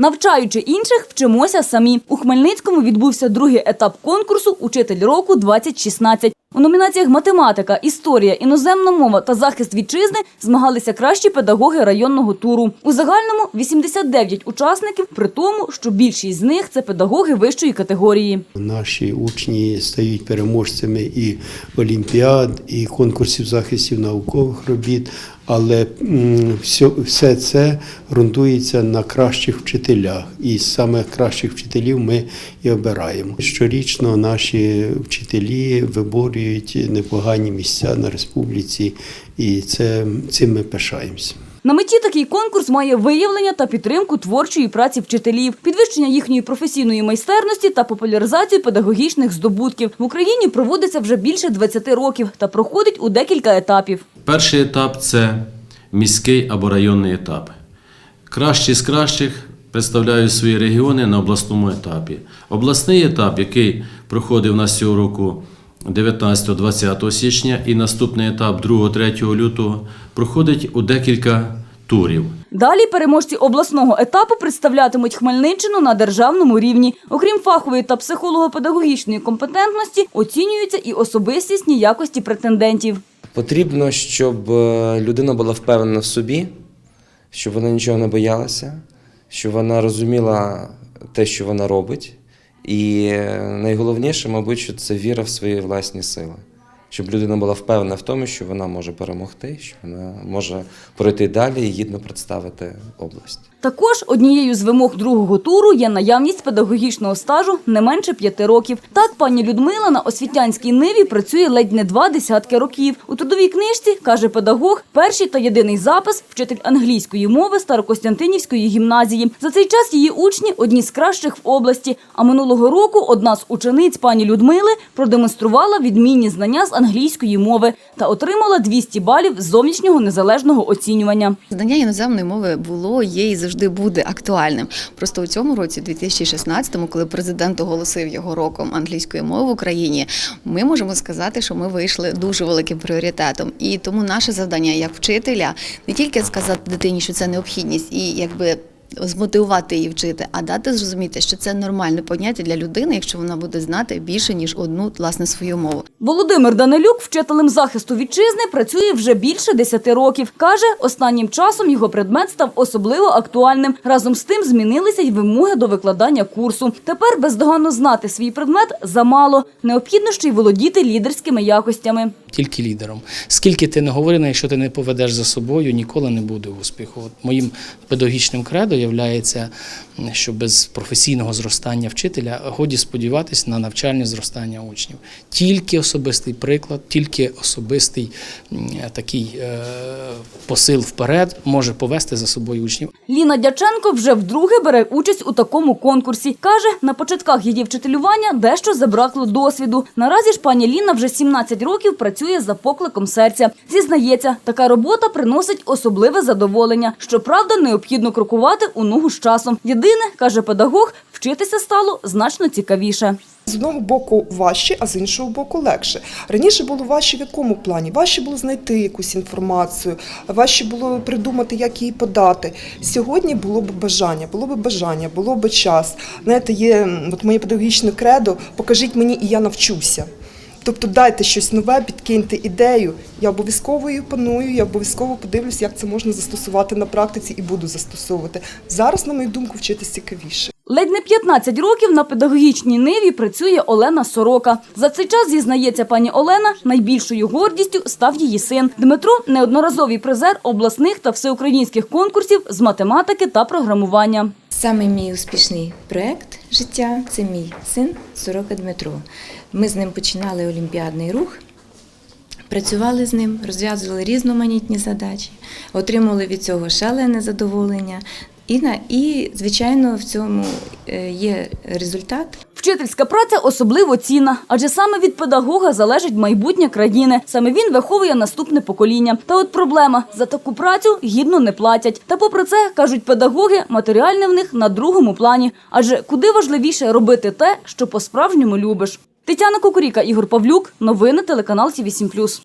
Навчаючи інших, вчимося самі. У Хмельницькому відбувся другий етап конкурсу Учитель року 2016 У номінаціях математика, історія, іноземна мова та захист вітчизни змагалися кращі педагоги районного туру. У загальному 89 учасників, при тому, що більшість з них це педагоги вищої категорії. Наші учні стають переможцями і олімпіад, і конкурсів захистів наукових робіт, але все, це ґрунтується на кращих вчителях, і саме кращих вчителів ми і обираємо. Щорічно наші вчителі виборюють непогані місця на республіці, і це цим ми пишаємося. На меті такий конкурс має виявлення та підтримку творчої праці вчителів, підвищення їхньої професійної майстерності та популяризацію педагогічних здобутків. В Україні проводиться вже більше 20 років та проходить у декілька етапів. Перший етап це міський або районний етап. Кращі з кращих представляють свої регіони на обласному етапі. Обласний етап, який проходив нас цього року 19-20 січня, і наступний етап 2-3 лютого, проходить у декілька турів. Далі переможці обласного етапу представлятимуть Хмельниччину на державному рівні. Окрім фахової та психолого-педагогічної компетентності, оцінюються і особистісні якості претендентів. Потрібно, щоб е, людина була впевнена в собі, щоб вона нічого не боялася, щоб вона розуміла те, що вона робить. І е, найголовніше, мабуть, що це віра в свої власні сили. Щоб людина була впевнена в тому, що вона може перемогти, що вона може пройти далі і гідно представити область. Також однією з вимог другого туру є наявність педагогічного стажу не менше п'яти років. Так, пані Людмила на освітянській ниві працює ледь не два десятки років. У трудовій книжці, каже педагог, перший та єдиний запис – вчитель англійської мови Старокостянтинівської гімназії. За цей час її учні – одні з кращих в області. А минулого року одна з учениць пані Людмили продемонструвала відмінні знання з англійської мови та отримала 200 балів зовнішнього незалежного оцінювання. Знання іноземної мови було, є і завжди буде актуальним. Просто у цьому році, 2016-му, коли президент оголосив його роком англійської мови в Україні, ми можемо сказати, що ми вийшли дуже великим пріоритетом. І тому наше завдання як вчителя не тільки сказати дитині, що це необхідність, і якби. Змотивувати її вчити, а дати зрозуміти, що це нормальне поняття для людини, якщо вона буде знати більше ніж одну власне свою мову. Володимир Данилюк, вчителем захисту вітчизни, працює вже більше 10 років. Каже, останнім часом його предмет став особливо актуальним. Разом з тим змінилися й вимоги до викладання курсу. Тепер бездоганно знати свій предмет замало. Необхідно ще й володіти лідерськими якостями. тільки лідером. Скільки ти не говорив, якщо ти не поведеш за собою, ніколи не буде успіху. От моїм педагогічним кредо є, що без професійного зростання вчителя годі сподіватися на навчальне зростання учнів. Тільки особистий приклад, тільки особистий такий е, посил вперед може повести за собою учнів. Ліна Дяченко вже вдруге бере участь у такому конкурсі. Каже, на початках її вчителювання дещо забракло досвіду. Наразі ж пані Ліна вже 17 років працює за покликом серця. Зізнається, така робота приносить особливе задоволення. Щоправда, необхідно крокувати у ногу з часом. Єдине, каже педагог, вчитися стало значно цікавіше. З одного боку важче, а з іншого боку легше. Раніше було важче в якому плані? Важче було знайти якусь інформацію, важче було придумати, як її подати. Сьогодні було б бажання, було б бажання, було б час. Знаєте, є от моє педагогічне кредо, покажіть мені і я навчуся. Тобто дайте щось нове, підкиньте ідею. Я обов'язково її паную, я обов'язково подивлюсь, як це можна застосувати на практиці і буду застосовувати. Зараз, на мою думку, вчитись цікавіше. Ледь не 15 років на педагогічній ниві працює Олена Сорока. За цей час, зізнається пані Олена, найбільшою гордістю став її син. Дмитро – неодноразовий призер обласних та всеукраїнських конкурсів з математики та програмування. Саме мій успішний проєкт життя це мій син Сорока Дмитро. Ми з ним починали олімпіадний рух, працювали з ним, розв'язували різноманітні задачі, отримували від цього шалене задоволення. І, і звичайно, в цьому е, є результат. Вчительська праця особливо цінна, адже саме від педагога залежить майбутнє країни. Саме він виховує наступне покоління. Та от проблема – за таку працю гідно не платять. Та попри це, кажуть педагоги, матеріальне в них на другому плані. Адже куди важливіше робити те, що по-справжньому любиш. Тетяна Кукуріка, Ігор Павлюк. Новини телеканал Сі 8+.